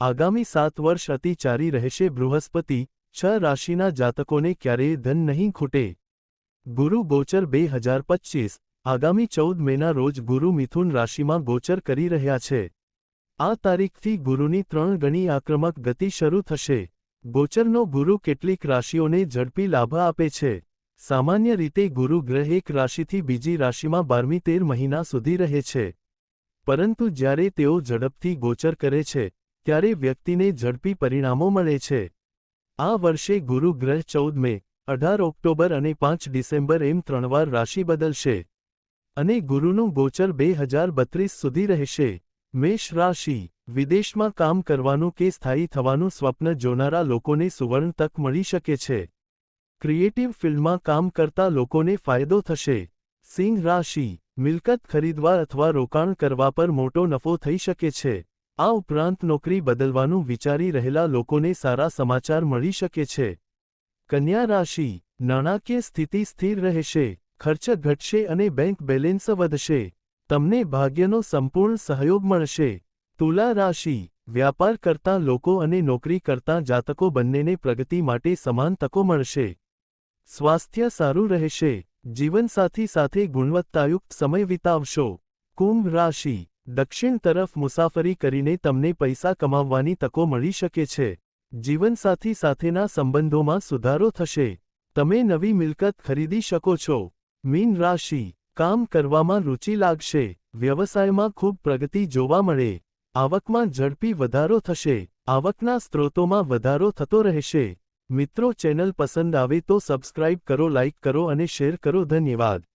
આગામી સાત વર્ષ અતિચારી રહેશે બૃહસ્પતિ, છ રાશિના જાતકોને ક્યારેય ધન નહીં ખૂટે. ગુરુ ગોચર બે હજાર પચ્ચીસ આગામી ચૌદ મેના રોજ ગુરુ મિથુન રાશિમાં ગોચર કરી રહ્યા છે. આ તારીખથી ગુરુની ત્રણ ગણી આક્રમક ગતિ શરૂ થશે. ગોચરનો ગુરુ કેટલીક રાશિઓને ઝડપી લાભ આપે છે. સામાન્ય રીતે ગુરુ ગ્રહ એક રાશિથી બીજી રાશિમાં બારમી તેર મહિના સુધી રહે છે. પરંતુ જ્યારે તેઓ ઝડપથી ગોચર કરે છે ત્યારે વ્યક્તિને ઝડપી પરિણામો મળે છે. આ વર્ષે ગુરુ ગ્રહ ચૌદ મે અઢાર ઓક્ટોબર અને પાંચ ડિસેમ્બર એમ ત્રણવાર રાશિ બદલશે. અને ગુરુનું ગોચર બે હજાર બત્રીસ સુધી રહેશે. મેષ રાશિ, વિદેશમાં કામ કરવાનું કે સ્થાયી થવાનું સ્વપ્ન જોનારા લોકોને સુવર્ણ તક મળી શકે છે. ક્રિએટિવ ફિલ્ડમાં કામ કરતા લોકોને ફાયદો થશે. સિંહ રાશિ, મિલકત ખરીદવા અથવા રોકાણ કરવા પર મોટો નફો થઈ શકે છે. આ ઉપરાંત નોકરી બદલવાનું વિચારી રહેલા લોકોને સારા સમાચાર મળી શકે છે. કન્યા રાશિ, નાણાકીય સ્થિતિ સ્થિર રહેશે, ખર્ચ ઘટશે અને બેંક બેલેન્સ વધશે. તમને ભાગ્યનો સંપૂર્ણ સહયોગ મળશે. તુલા રાશિ, વ્યાપાર કરતા લોકો અને નોકરી કરતા જાતકો બંનેને પ્રગતિ માટે સમાન તકો મળશે. સ્વાસ્થ્ય સારું રહેશે. જીવનસાથી સાથે ગુણવત્તાયુક્ત સમય વિતાવશો. કુંભ રાશિ દક્ષિણ તરફ મુસાફરી કરીને તમને પૈસા કમાવવાની તકો મળી શકે છે. જીવનસાથી સાથેના સંબંધોમાં સુધારો થશે. તમે નવી મિલકત ખરીદી શકો છો. મીન રાશિ, કામ કરવામાં રુચિ લાગશે. વ્યવસાયમાં ખૂબ પ્રગતિ જોવા મળે. આવકમાં ઝડપી વધારો થશે. આવકના સ્ત્રોતોમાં વધારો થતો રહેશે. મિત્રો ચેનલ પસંદ આવે તો સબસ્ક્રાઇબ કરો, લાઇક કરો અને શેર કરો. ધન્યવાદ.